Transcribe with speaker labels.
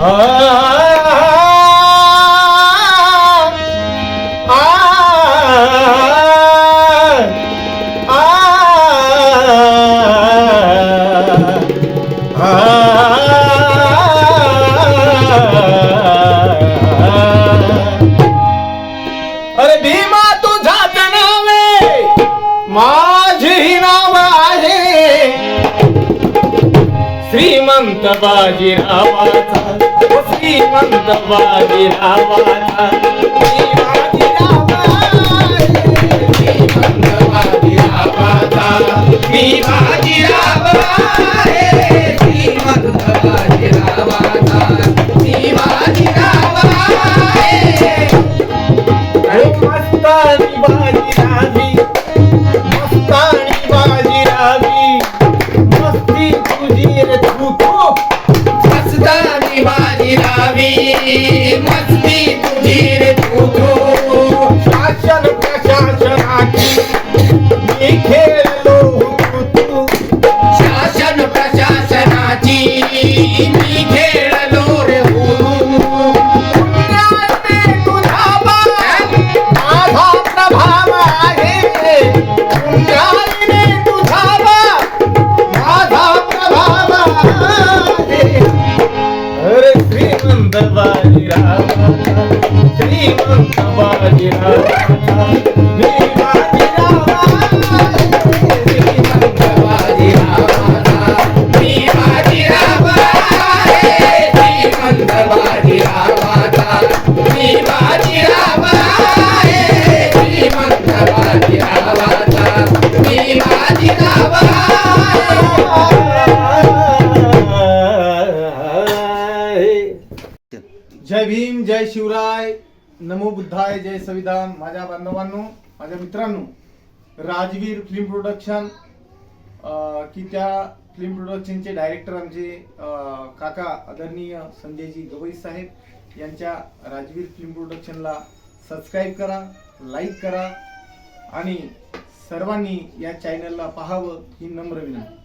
Speaker 1: अरे भीमा तुझाच नावे माझी नाव आहे. श्रीमंत बाजीरावाचा. श्रीमंत बाजीरावाचा मी बाजीरावा श्रीमंत बाजीरावाचा मी बाजीरावा अरे मस्तानी बाजीरावी मस्ती तुझी
Speaker 2: जय भीम जय शिवराय. नमो बुद्धाय जय संविधान. माझ्या बांधवांनो माझ्या मित्रांनो राजवीर फिल्म प्रोडक्शन की त्या फिल्म प्रोडक्शनचे डायरेक्टर आमचे काका आदरणीय संजयजी गवई साहेब यांच्या राजवीर फिल्म प्रोडक्शनला सबस्क्राईब करा लाईक करा आणि सर्वांनी या चॅनलला पाहावं ही नम्र विनंती.